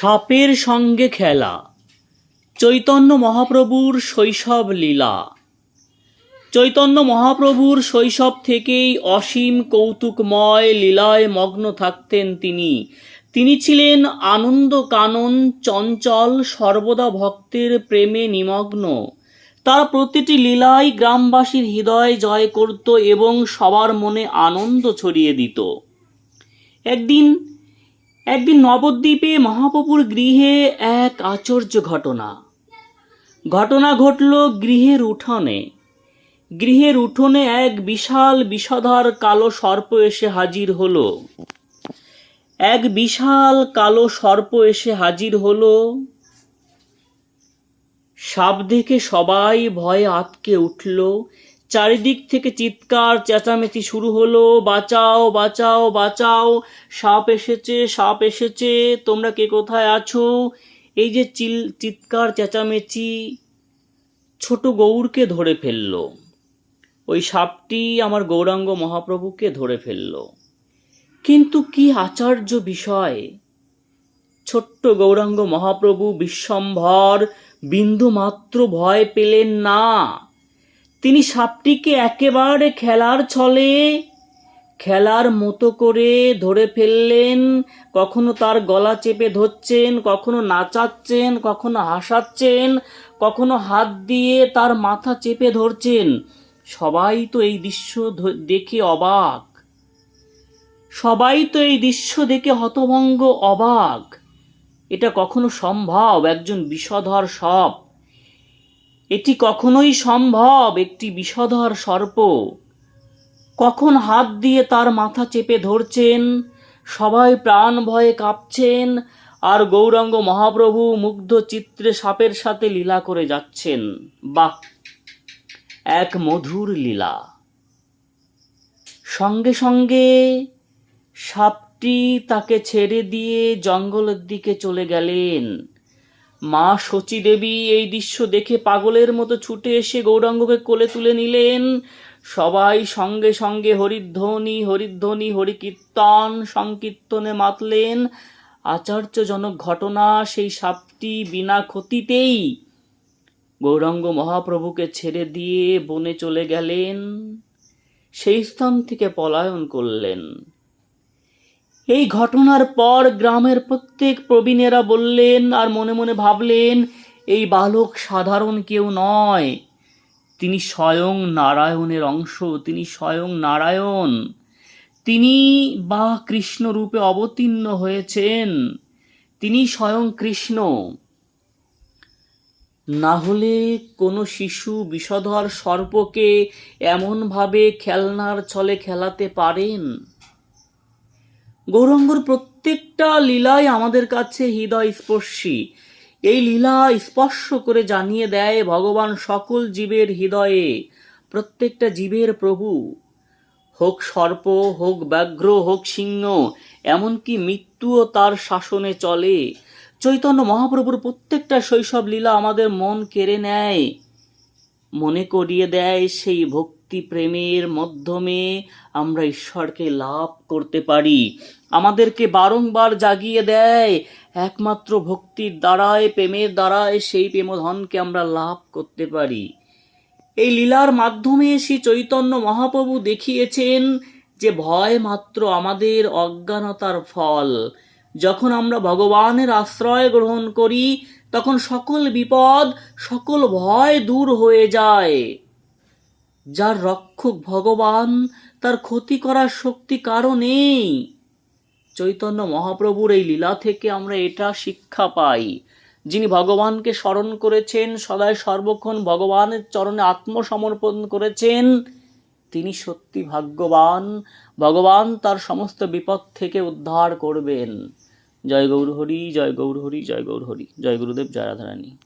সাপের সঙ্গে খেলা। চৈতন্য মহাপ্রভুর শৈশব লীলা। চৈতন্য মহাপ্রভুর শৈশব থেকেই অসীম কৌতুকময় লীলায় মগ্ন থাকতেন তিনি। তিনি ছিলেন আনন্দ কানন চঞ্চল, সর্বদা ভক্তের প্রেমে নিমগ্ন। তার প্রতিটি লীলাই গ্রামবাসীর হৃদয় জয় করত এবং সবার মনে আনন্দ ছড়িয়ে দিত। একদিন একদিন নবদ্বীপে মহাপ্রভুর গৃহে এক আশ্চর্য ঘটনা। ঘটনা ঘটল গৃহের উঠোনে। গৃহের উঠোনে এক বিশাল বিষধর কালো সর্প এসে হাজির হলো। এক বিশাল কালো সর্প এসে হাজির হলো। সাপ দেখে সবাই ভয়ে আতকে উঠল। চারিদিক থেকে চিৎকার, চেঁচামেচি শুরু হলো। বাঁচাও বাঁচাও বাঁচাও। সাপ এসেছে সাপ এসেছে। তোমরা কে কোথায় আছো? এই যে চিল, চিৎকার, চেঁচামেচি ছোট গৌরকে ধরে ফেলল। ওই সাপটি আমার গৌরাঙ্গ মহাপ্রভুকে ধরে ফেলল। কিন্তু কি আচার্য বিষয়? ছোট্ট গৌরাঙ্গ মহাপ্রভু বিশ্বম্ভর বিন্দু মাত্র ভয় পেলেন না। তিনি সাপটিকে একেবারে খেলার ছলে, খেলার মতো করে ধরে ফেললেন। কখনো তার গলা চেপে ধরছেন, কখনো নাচাচ্ছেন, কখনো হাসাচ্ছেন, কখনো হাত দিয়ে তার মাথা চেপে ধরছেন। সবাই তো এই দৃশ্য দেখে অবাক। সবাই তো এই দৃশ্য দেখে হতভঙ্গ অবাক। এটা কখনো সম্ভব? একজন বিষধর সপ। এটি কখনোই সম্ভব, একটি বিষধর সর্প। কখন হাত দিয়ে তার মাথা চেপে ধরছেন, সবাই প্রাণ ভয়ে কাঁপছেন, আর গৌরাঙ্গ মহাপ্রভু মুগ্ধ চিত্রে সাপের সাথে লীলা করে যাচ্ছেন। বাহ, এক মধুর লীলা। সঙ্গে সঙ্গে সাপটি তাকে ছেড়ে দিয়ে জঙ্গলের দিকে চলে গেলেন। মা শচী দেবী এই দৃশ্য দেখে পাগলের মতো ছুটে এসে গৌরাঙ্গকে কোলে তুলে নিলেন। সবাই সঙ্গে সঙ্গে হরিধ্বনি হরিধ্বনি, হরিকীর্তন সংকীর্তনে মাতলেন। আচার্যজনক ঘটনা সেই সাপটি বিনা ক্ষতিতেই গৌরাঙ্গ মহাপ্রভুকে ছেড়ে দিয়ে বনে চলে গেলেন। সেই স্থান থেকে পলায়ন করলেন। এই ঘটনার পর গ্রামের প্রত্যেক প্রবীণেরা বললেন আর মনে মনে ভাবলেন, এই বালক সাধারণ কেউ নয়। তিনি স্বয়ং নারায়ণের অংশ, তিনি স্বয়ং নারায়ণ। তিনি বা কৃষ্ণ রূপে অবতীর্ণ হয়েছেন। তিনি স্বয়ং কৃষ্ণ। না হলে কোনো শিশু বিষধর সর্পকে এমনভাবে খেলনার ছলে খেলাতে পারেন? গৌরাঙ্গর প্রত্যেকটা লীলাই আমাদের কাছে হৃদয় স্পর্শী এই লীলা স্পর্শ করে জানিয়ে দেয় ভগবান সকল জীবের হৃদয়ে, প্রত্যেকটা জীবের প্রভু। হোক সর্প, হোক ব্যাঘ্র, হোক সিংহ, এমনকি মৃত্যুও তার শাসনে চলে। চৈতন্য মহাপ্রভুর প্রত্যেকটা শৈশব লীলা আমাদের মন কেড়ে নেয়। মনে করিয়ে দেয় সেই ভক্তি প্রেমের মাধ্যমে আমরা ঈশ্বরকে লাভ করতে পারি। আমাদেরকে বারংবার জাগিয়ে দেয়, একমাত্র ভক্তির দ্বারায়, প্রেমের দ্বারায় সেই প্রেমধনকে আমরা লাভ করতে পারি। এই লীলার মাধ্যমে শ্রী চৈতন্য মহাপ্রভু দেখিয়েছেন যে ভয় মাত্র আমাদের অজ্ঞানতার ফল। যখন আমরা ভগবানের আশ্রয় গ্রহণ করি, তখন সকল বিপদ, সকল ভয় দূর হয়ে যায়। যার রক্ষক ভগবান, তার ক্ষতি করার শক্তি কারও নেই। চৈতন্য মহাপ্রভুর এই লীলা থেকে আমরা এটা শিক্ষা পাই। যিনি ভগবানকে স্মরণ করেছেন, সদায় সর্বক্ষণ ভগবানের চরণে আত্মসমর্পণ করেছেন, তিনি সত্যি ভাগ্যবান। ভগবান তার সমস্ত বিপদ থেকে উদ্ধার করবেন। জয় গৌরহরি জয় গৌরহরি জয় গৌরহরি জয় গুরুদেব, জয় রাধারানী।